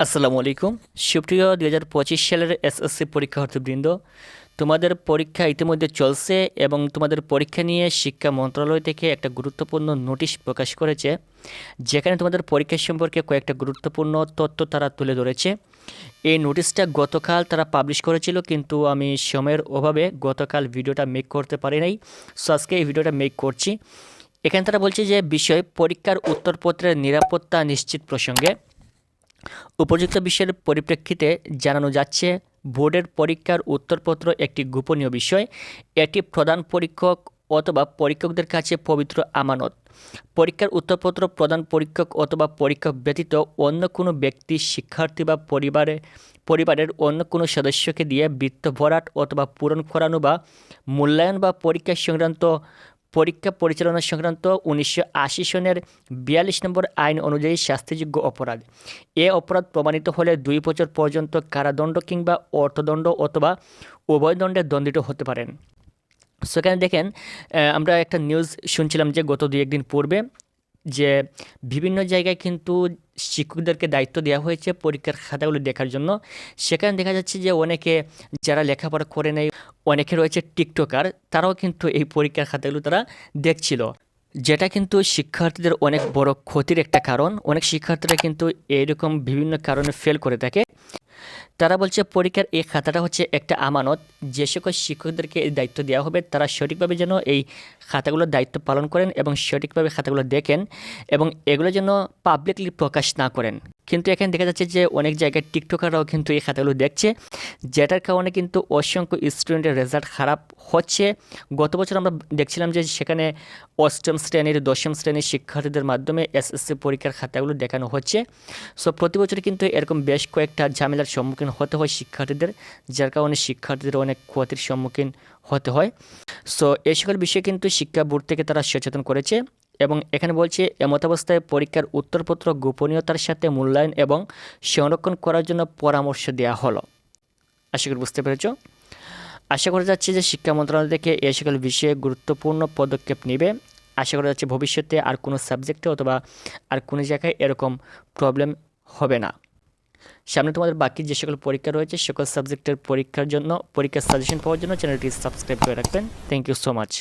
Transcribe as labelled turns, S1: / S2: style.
S1: আসসালামু আলাইকুম। সুপ্রিয় দুই হাজার পঁচিশ সালের এসএসসি পরীক্ষার্থীবৃন্দ, তোমাদের পরীক্ষা ইতিমধ্যে চলছে এবং তোমাদের পরীক্ষা নিয়ে শিক্ষা মন্ত্রণালয় থেকে একটা গুরুত্বপূর্ণ নোটিশ প্রকাশ করেছে, যেখানে তোমাদের পরীক্ষা সম্পর্কে কয়েকটা গুরুত্বপূর্ণ তথ্য তারা তুলে ধরেছে। এই নোটিশটা গতকাল তারা পাবলিশ করেছিল, কিন্তু আমি সময়ের অভাবে গতকাল ভিডিওটা মেক করতে পারি নাই। সো আজকে এই ভিডিওটা মেক করছি। এখানে তারা বলছে যে, বিষয় পরীক্ষার উত্তরপত্রের নিরাপত্তা নিশ্চিত প্রসঙ্গে উপযুক্ত বিষয়ের পরিপ্রেক্ষিতে জানানো যাচ্ছে, বোর্ডের পরীক্ষার উত্তরপত্র একটি গোপনীয় বিষয়। এটি প্রধান পরীক্ষক অথবা পরীক্ষকদের কাছে পবিত্র আমানত। পরীক্ষার উত্তরপত্র প্রধান পরীক্ষক অথবা পরীক্ষক ব্যতীত অন্য কোনো ব্যক্তি, শিক্ষার্থী বা পরিবারে, পরিবারের অন্য কোনো সদস্যকে দিয়ে বৃত্ত ভরাট অথবা পূরণ করানো বা মূল্যায়ন বা পরীক্ষা সংক্রান্ত পরীক্ষা পরিচালনা সংক্রান্ত উনিশশো আশি সনের বিয়াল্লিশ নম্বর আইন অনুযায়ী শাস্তিযোগ্য অপরাধ। এ অপরাধ প্রমাণিত হলে দুই বছর পর্যন্ত কারাদণ্ড কিংবা অর্থদণ্ড অথবা উভয় দণ্ডে দণ্ডিত হতে পারেন। সেখানে দেখেন আমরা একটা নিউজ শুনছিলাম যে গত দুই একদিন পূর্বে যে বিভিন্ন জায়গায় কিন্তু শিক্ষকদেরকে দায়িত্ব দেওয়া হয়েছে পরীক্ষার খাতাগুলো দেখার জন্য। সেখানে দেখা যাচ্ছে যে অনেকে যারা লেখাপড়া করে নেয় অনেকে রয়েছে টিকটকার, তারাও কিন্তু এই পরীক্ষার খাতাগুলো তারা দেখছিল। যেটা কিন্তু শিক্ষার্থীদের অনেক বড় ক্ষতির একটা কারণ। অনেক শিক্ষার্থীরা কিন্তু এইরকম বিভিন্ন কারণে ফেল করে থাকে। তারা বলছে, পরীক্ষার এই খাতাটা হচ্ছে একটা আমানত। যে সকল শিক্ষকদেরকে এই দায়িত্ব দেওয়া হবে, তারা সঠিকভাবে যেন এই খাতাগুলোর দায়িত্ব পালন করেন এবং সঠিকভাবে খাতাগুলো দেখেন এবং এগুলো যেন পাবলিকলি প্রকাশ না করেন। কিন্তু এখানে দেখা যাচ্ছে যে অনেক জায়গায় টিকটকাররাও কিন্তু এই খাতাগুলো দেখছে, যেটার কারণে কিন্তু অসংখ্য স্টুডেন্টের রেজাল্ট খারাপ হচ্ছে। গত বছর আমরা দেখছিলাম যে সেখানে অষ্টম শ্রেণির, দশম শ্রেণির শিক্ষার্থীদের মাধ্যমে এসএসসি পরীক্ষার খাতাগুলো দেখানো হচ্ছে। সো প্রতি বছর কিন্তু এরকম বেশ কয়েকটা ঝামেলার সম্মুখীন হতে হয় শিক্ষার্থীদের, যার কারণে শিক্ষার্থীদের অনেক ক্ষতির সম্মুখীন হতে হয়। সো এই সকল বিষয়ে কিন্তু শিক্ষা বোর্ড থেকে তারা সচেতন করেছে। এবং এখানে বলছে, এমতাবস্থায় পরীক্ষার উত্তরপত্র গোপনীয়তার সাথে মূল্যায়ন এবং সংরক্ষণ করার জন্য পরামর্শ দেওয়া হলো। আশা করি বুঝতে পেরেছ? আশা করা যাচ্ছে যে শিক্ষা মন্ত্রণালয় থেকে এই সকল বিষয়ে গুরুত্বপূর্ণ পদক্ষেপ নেবে। আশা করা যাচ্ছে ভবিষ্যতে আর কোনো সাবজেক্টে অথবা আর কোনো জায়গায় এরকম প্রবলেম হবে না। সামনে তোমাদের বাকি যে সকল পরীক্ষা রয়েছে, সকল সাবজেক্টের পরীক্ষার জন্য, পরীক্ষার সাজেশন পাওয়ার জন্য চ্যানেলটি সাবস্ক্রাইব করে রাখবেন। Thank you so much